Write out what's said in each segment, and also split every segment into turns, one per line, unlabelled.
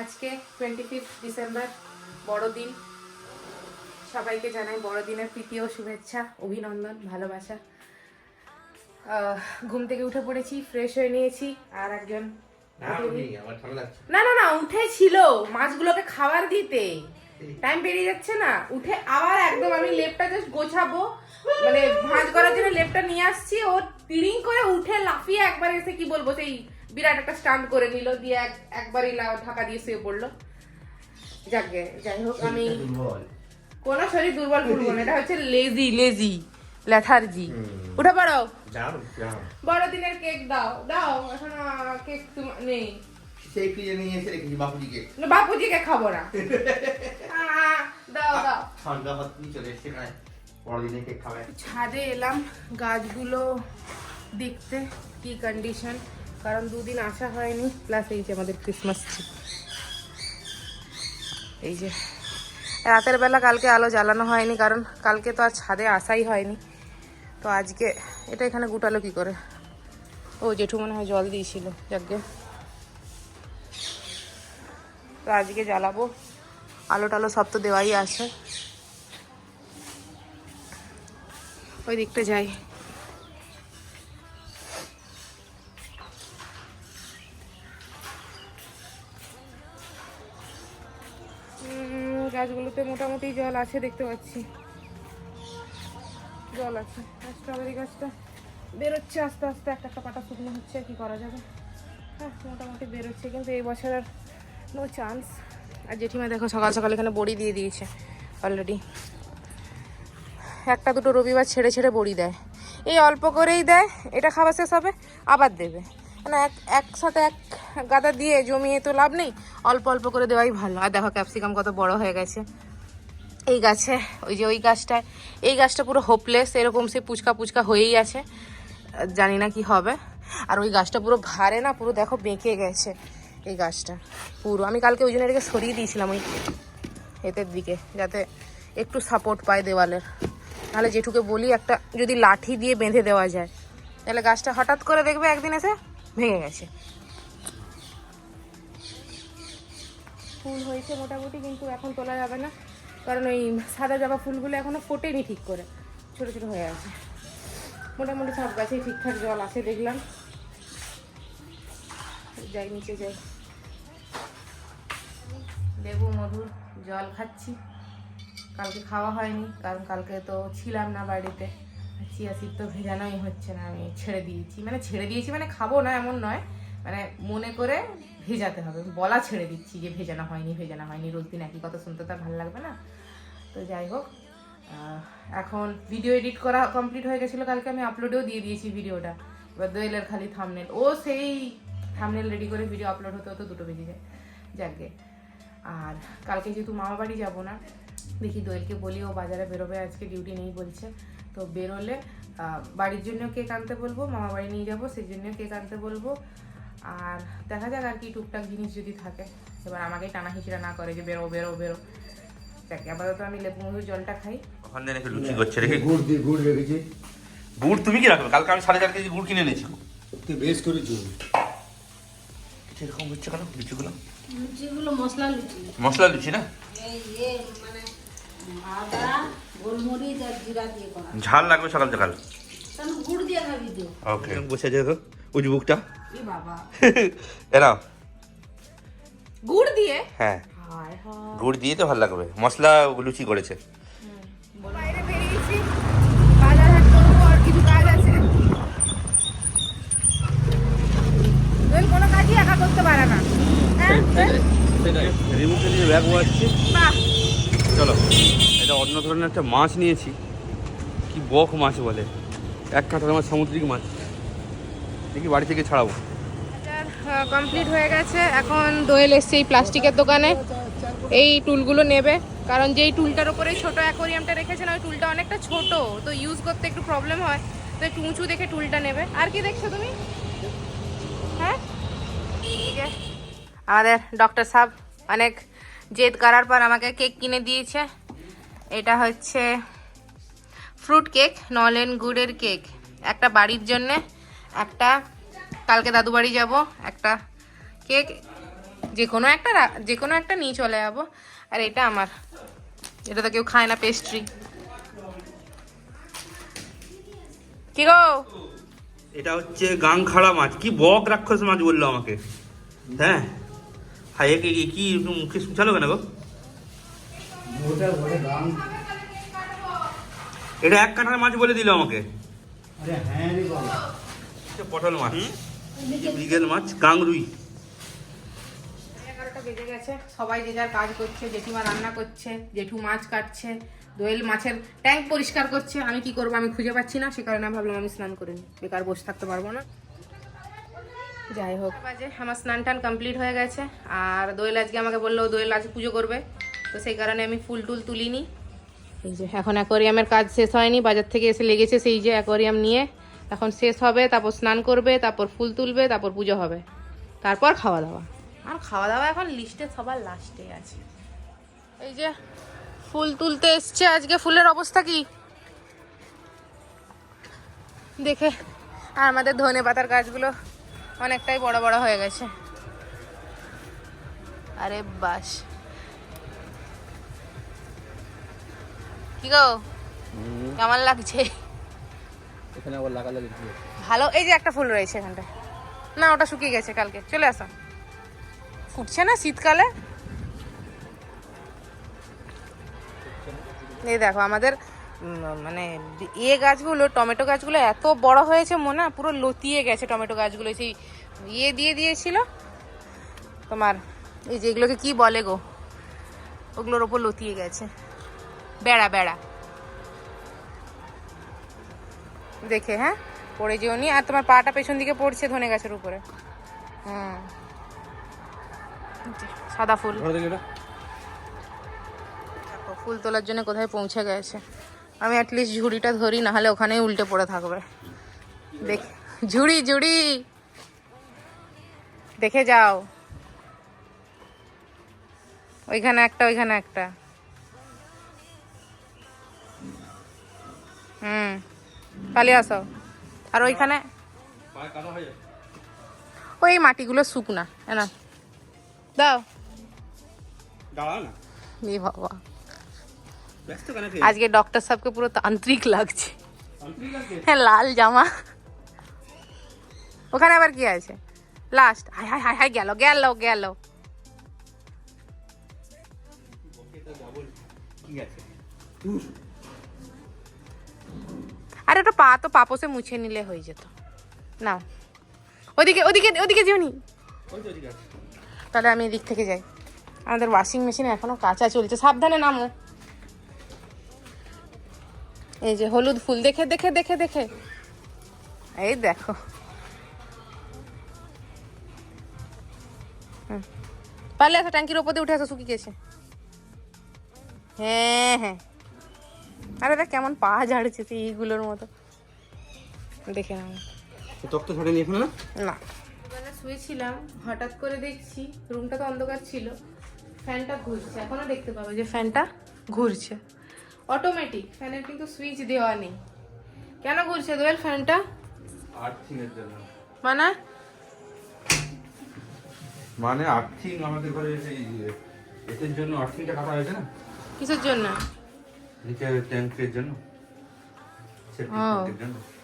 আজকে twenty fifth December বড়দিন। সবাইকে জানাই বড়দিনের প্রীতি ও শুভেচ্ছা অভিনন্দন ভালোবাসা। ঘুম থেকে উঠে পড়েছি ফ্রেশ হয়ে নিয়েছি আর একজন না না না উঠে ছিল মাছগুলোকে খাবার দিতে। টাইম পেরিয়ে যাচ্ছে না। উঠে আবার একদম আমি লেপটা জাস্ট গোছাবো। মানে ভাঁজ করার জন্য লেপটা নিয়ে আসছি। ও তিরিং করে উঠে লাফিয়ে একবার এসে কি বলব সেই বিরাট একটা স্টান্ট করে নিল দিয়ে এক একবারই ঢাকা দিয়ে শুয়ে পড়ল। যাকে যাই হোক আমি কোনো শরীর দুর্বল করব না এটা হচ্ছে লেজি লেজি লেথার্জি উঠে
যাও
বড়দিনের কেক দাও দাও এখন কেক নেই।
সেই ফ্রিজে নিয়ে এসে রেখেছি বাপুজিকে।
না, বাপুজিকে খাব না। দাও দাও।
ঠান্ডা হাত নিয়ে চলে এসছে বড়দিনে কেক খাবে।
ছাদে এলাম গাছগুলো দেখতে কি কন্ডিশন কারণ দুদিন আসা হয়নি প্লাস এই যে আমাদের ক্রিসমাস ট্রি এই যে, রাতের বেলা কালকে আলো জ্বালানো হয়নি, কারণ কালকে তো আর ছাদে আসাই হয়নি। তো আজকে এটা এখানে গুটালো কি করে? ও, জেঠু মনে হয় জল দিয়েছিল যাকে তো আজকে জ্বালাবো। আলো টালো সব তো দেওয়াই আছে। ওই দিকটা যাই। গাছগুলোতে মোটামুটি জল আছে, দেখতে পাচ্ছি। জল আছে। আর স্ট্রবেরি গাছটা বেরোচ্ছে আস্তে আস্তে, একটা একটা পাটা শুকনো হচ্ছে, কি করা যাবে? হ্যাঁ মোটামুটি বেরোচ্ছে, কিন্তু এই বছর আর নো চান্স আর জেঠিমা দেখো, সকাল সকাল এখানে বড়ি দিয়ে দিয়েছে অলরেডি একটা দুটো রবিবার ছেড়ে ছেড়ে বড়ি দেয়। এই অল্প করেই দেয়, এটা খাওয়া শেষ হবে, আবার দেবে। মানে এক একসাথে এক গাদা দিয়ে জমিয়ে তো লাভ নেই। অল্প অল্প করে দেওয়াই ভালো। আর দেখো ক্যাপসিকাম কত বড় হয়ে গেছে। এই গাছে, ওই যে ওই গাছটায়। এই গাছটা পুরো হোপলেস এরকম সে পুচকা পুচকা হয়েই আছে। জানি না কি হবে। আর ওই গাছটা পুরো ঘাড়ে না, পুরো দেখো বেঁকে গেছে। এই গাছটা পুরো। আমি কালকে ওই জন্য এটাকে সরিয়ে দিয়েছিলাম ওই এতের দিকে, যাতে একটু সাপোর্ট পায় দেওয়ালের। তাহলে জেঠুকে বলি, একটা যদি লাঠি দিয়ে বেঁধে দেওয়া যায়। তাহলে গাছটা হঠাৎ করে দেখবে একদিন এসে ভেঙে গেছে। ফুল হয়েছে মোটামুটি, কিন্তু এখন তোলা যাবে না। কারণ ওই সাদা জবা ফুলগুলো এখনও ফোটেনি ঠিক করে। ছোট ছোট হয়ে আছে। মোটামুটি সব গাছেই ঠিকঠাক জল আছে, দেখলাম। যাই, নিচে যাই। লেবু মধুর জল খাচ্ছি। কালকে খাওয়া হয়নি, কারণ কালকে তো ছিলাম না বাড়িতে। চিয়া সিড তো ভেজানোই হচ্ছে না, আমি ছেড়ে দিয়েছি। মানে ছেড়ে দিয়েছি মানে খাব না, এমন নয়। মানে মনে করে ভেজাতে হবে। বলা ছেড়ে দিচ্ছি যে ভেজানো হয়নি ভেজানো হয়নি। রোজ দিন একই কথা শুনতে তো আর ভালো লাগবে না। তো যাই হোক এখন ভিডিও এডিট করা কমপ্লিট হয়ে গেছিল কালকে। আমি আপলোডেও দিয়ে দিয়েছি ভিডিওটা এবার দোয়েলের খালি থামনেল ও সেই থামনেল রেডি করে ভিডিও আপলোড হতে হতে দুটো বেজে যায়। যাকে আর কালকে যেহেতু মামা বাড়ি যাব না, দেখি দোয়েলকে বলি, ও বাজারে বেরোবে, আজকে ডিউটি নেই বলছে। তো বেরোলে বাড়ির জন্য কেক আনতে বলব, মামা বাড়ি নিয়ে যাব, সেই জন্য কেক আনতে বলব। আর দেখা যাক আর কি টুকটাক জিনিস যদি থাকে। এবার আমাকে টানা হিচড়া না করে যে বেরো বেরো বেরো। যাকে আপাতত আমি লেবু মধুর জলটা খাই।
ওখানে রেখে লুচি করছে রেখে
গুড় দিয়ে গুড় রেখেছি।
গুড় তুমি কি রাখবে? কালকে আমি সাড়ে চার কেজি গুড় কিনে এনেছি।
তুই বেশ করেছি।
সেরকম হচ্ছে কেন? লুচিগুলো?
লুচিগুলো মশলা লুচি।
মশলা লুচি না?
মানে আদা গোলমরিচ আর জিরা দিয়ে করা।
ঝাল লাগবে সকাল সকাল।
গুড় দিয়ে খাবি তো?
ওকে বসে আছে উজবুকটা।
বাবা।
এরা
গুড় দিয়ে?
হ্যাঁ। গুড় দিয়ে তো ভালো লাগবে। মশলা লুচি করেছে।
বাইরে বেরিয়েছি। বাজার হাট করব আর কিছু কাজ আছে। কোনো কাজই একা করতে পারে না। হ্যাঁ?
ব্যাগ ওয়াচ্ছি চলো এটা অন্য ধরনের একটা মাছ নিয়েছি। কি বক মাছ বলে। এক কাঁটার মাছ সামুদ্রিক মাছ। দেখি বাড়ি থেকে ছাড়াবো।
কমপ্লিট হয়ে গেছে। এখন দোয়েল এসছে এই প্লাস্টিকের দোকানে। এই টুলগুলো নেবে। কারণ যেই টুলটার উপরে ছোট অ্যাকোরিয়ামটা রেখেছেন, ওই টুলটা অনেকটা ছোট, তো ইউজ করতে একটু প্রবলেম হয়। তো একটু উঁচু দেখে টুলটা নেবে। আর কি দেখছ তুমি? হ্যাঁ? আমাদের ডক্টর সাহেব অনেক জেদ করার পর আমাকে কেক কিনে দিয়েছে। এটা হচ্ছে ফ্রুট কেক নলেন গুড়ের কেক একটা বাড়ির জন্যে, একটা কালকে দাদু বাড়ি যাব একটা কেক যে কোনো একটা যে কোনো একটা নিয়ে চলে যাব আর এটা আমার। এটা তো কেউ খায় না পেস্ট্রি কি গো?
এটা হচ্ছে গাংখাড়া মাছ। কি বক রাক্ষস মাছ বলল আমাকে। হ্যাঁ? হাই কি কি- কি একটু মুখে শুচালো কেন গো? এটা এক কাঁঠার মাছ বলে দিল আমাকে।
আরে হ্যাঁ রে বাবা।
এটা পটল মাছ। বিগেল মাছ
বেজে গেছে। সবাই যে যার কাজ করছে রান্না করছে, জেঠু মাছ কাটছে, দোয়েল মাছের ট্যাঙ্ক পরিষ্কার করছে। আমি করব, আমি খুঁজে পাচ্ছি না, সে কারণে ভাবলাম আমি স্নান করে নিই বেকার বসে থাকতে পারব না। যাই হোক আমার স্নান টান কমপ্লিট হয়ে গেছে। আর দোয়েল আজকে আমাকে বলল, দোয়েল আজ পুজো করবে। তো সেই কারণে আমি ফুল টুল তুলিনি। এই যে, এখন অ্যাকোরিয়ামের কাজ শেষ হয়নি। বাজার থেকে এসে লেগেছে সেই যে অ্যাকোরিয়াম নিয়ে। এখন শেষ হবে তারপর স্নান করবে তারপর ফুল তুলবে তারপর পুজো হবে। তারপর খাওয়া দাওয়া আর খাওয়া দাওয়া এখন লিস্টে সবার লাস্টে আছে। এই যে ফুল তুলতে এসছে আজকে ফুলের অবস্থা কি? দেখে আর আমাদের ধনে পাতার গাছগুলো অনেকটাই বড় বড় হয়ে গেছে। আরে বাস। কি গো? কেমন লাগছে?
এখানে আবার লাগালাগি
ভালো, এই যে একটা ফুল রয়েছে এখানটায়। না, ওটা শুকিয়ে গেছে কালকে। চলে আসো। ফুটছে না শীতকালে? এই দেখো, আমাদের মানে ইয়ে গাছগুলো, টমেটো গাছগুলো এত বড় হয়েছে মনে, পুরো লতিয়ে গেছে টমেটো গাছগুলো। সেই ইয়ে দিয়ে দিয়েছিল। তোমার, এই যে এগুলোকে কি বলে গো? ওগুলোর ওপর লতিয়ে গেছে। বেড়া বেড়া। দেখে হ্যাঁ? পড়ে যেও নি। আর তোমার পাটা পেছন দিকে পড়ছে ধনে গাছের উপরে। হুম। সাদা ফুল। ফুল তোলার জন্য কোথায় পৌঁছে গেছে। আমি অ্যাটলিস্ট ঝুড়িটা ধরি না হলে ওখানেই উল্টে পড়ে থাকবে। দেখ ঝুড়ি ঝুড়ি! দেখে যাও। ওইখানে একটা ওইখানে একটা। হুম। পালিয়ে আসো। আর ওইখানে? ওই মাটিগুলো শুকনা না। দাও। এ বাবা? আজকে ডক্টর সাহেবকে পুরো তান্ত্রিক লাগছে।
লাগছে?
হ্যাঁ লাল জামা। ওখানে আবার কি আছে? লাস্ট হাই হাই হাই হাই গেল গেল গেল।
কি আছে?
আরে ওটা পা, তো পাপোসে মুছে নিলে হয়ে যেত। নাও। ওদিকে ওদিকে ওদিকে যেওনি। তাহলে আমি এদিক থেকে যাই। আমাদের ওয়াশিং মেশিন এখনও কাঁচা চলছে। সাবধানে নামো। এই যে হলুদ ফুল, দেখে দেখে দেখে দেখে। এই দেখো। পারলে আসো ট্যাঙ্কির ওপর দিয়ে উঠে আসো, শুকিয়ে গেছে। হ্যাঁ হ্যাঁ। আরে দেখ কেমন পা ঝাড়ছে তুই এইগুলোর মতো। দেখে নাও।
তো ত্বক তো ছাড়েনি এখনও না?
না। বেলা শুয়েছিলাম হঠাৎ করে দেখছি রুমটা তো অন্ধকার ছিল ফ্যানটা ঘুরছে এখনও দেখতে পাবে যে ফ্যানটা ঘুরছে। অটোমেটিক ফ্যানের কিন্তু সুইচ দেওয়া নেই। কেন ঘুরছে দোয়েল ফ্যানটা?
আর্থিং এর জন্য।
মানে?
মানে আর্থিং আমাদের ঘরে সেই এদের জন্য আর্থিংটা কাটা হয়েছে না?
কিসের জন্য?
নিচে ট্যাঙ্কের জন্য।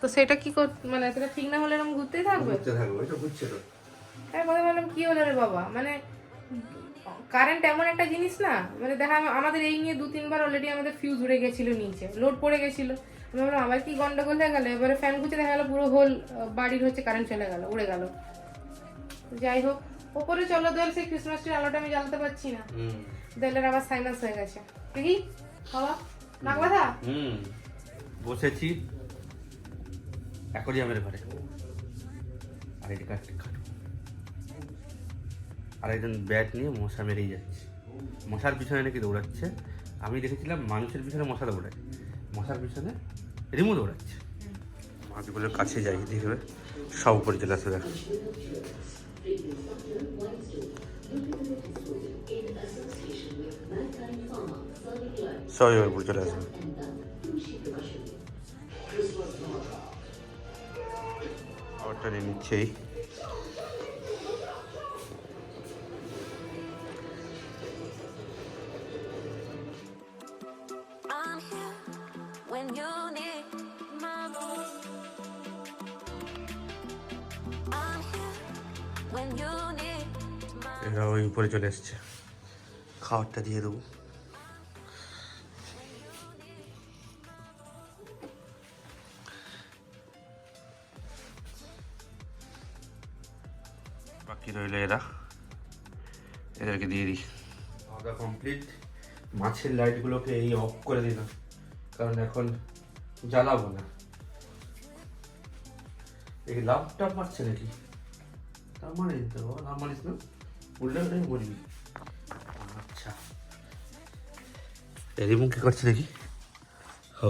তো সেটা কি মানে সেটা ঠিক না হলে এরকম ঘুরতেই থাকবে?
ঘুরতে থাকবে ওইটা ঘুরছে তো।
আমি কথা বললাম কি হলো রে বাবা? মানে কারেন্ট এমন একটা জিনিস না মানে দেখা আমাদের এই নিয়ে দু তিনবার অলরেডি আমাদের ফিউজ উড়ে গেছিল নিচে লোড পড়ে গেছিল। আমি ভাবলাম আবার কি গন্ডগোল হয়ে গেল? এবারে ফ্যান গুছে দেখা গেলো পুরো হোল বাড়ির হচ্ছে কারেন্ট চলে গেল উড়ে গেল। যাই হোক ওপরে চলো দোয়েল সেই ক্রিসমাস ট্রি আলোটা আমি জ্বালাতে পারছি না।
হুম।
আবার সাইনাস হয়ে গেছে। দেখি বাবা।
হুম, বসেছি। অ্যাকোরিয়ামের ঘরে। এদিকে একটা খাট। আর একজন ব্যাট নিয়ে মশা মেরেই যাচ্ছে। মশার পিছনে নাকি দৌড়াচ্ছে। আমি দেখেছিলাম মানুষের পিছনে মশা দৌড়ায়। মশার পিছনে রিমো দৌড়াচ্ছে। মাছগুলোর কাছে যাই, দেখবে। সব উপরে চলে আসবে দেখো সবই এবার উপরে চলে আসবে আবারটা এখানে নিচ্ছে এই
I'm here when you need
এরা ওই উপরে চলে এসছে। খাবারটা দিয়ে দেবো। বাকি রইল এরা। এদেরকে দিয়ে দিই। খাওয়া কমপ্লিট মাছের লাইটগুলোকে এই অফ করে দিলাম। কারণ এখন জ্বালাবো না। এই লাভ মারছে নাকি? তার মানে তো লাভ না? উল্টে উল্টে আচ্ছা। রিমুখ কি করছে দেখি ও।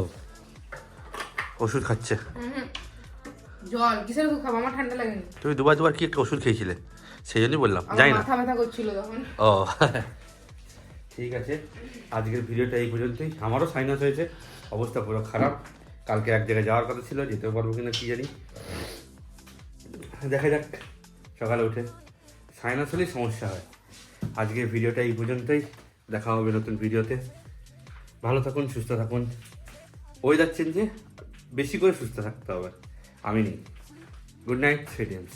ওষুধ খাচ্ছে।
জল কিসের ওষুধ খাব? আমার ঠান্ডা লাগেনি।
তুমি দুবার দুবার কি একটা ওষুধ খেয়েছিলে? সেই জন্যই বললাম। যাই না।
মাথা ব্যথা করছিল তখন।
ও। ঠিক আছে। আজকের ভিডিওটা এই পর্যন্তই। আমারও সাইনাস হয়েছে। অবস্থা পুরো খারাপ। কালকে এক জায়গায় যাওয়ার কথা ছিল যেতে পারব কিনা কি জানি। দেখা যাক। সকালে উঠে। সাইনাস হলেই সমস্যা হয়। আজকের ভিডিওটা এই পর্যন্তই। দেখা হবে নতুন ভিডিওতে। ভালো থাকুন, সুস্থ থাকুন। ওয়েদার চেঞ্জে বেশি করে সুস্থ থাকতে হবে। আমি নেই। Good night ফ্রেডিয়ান্স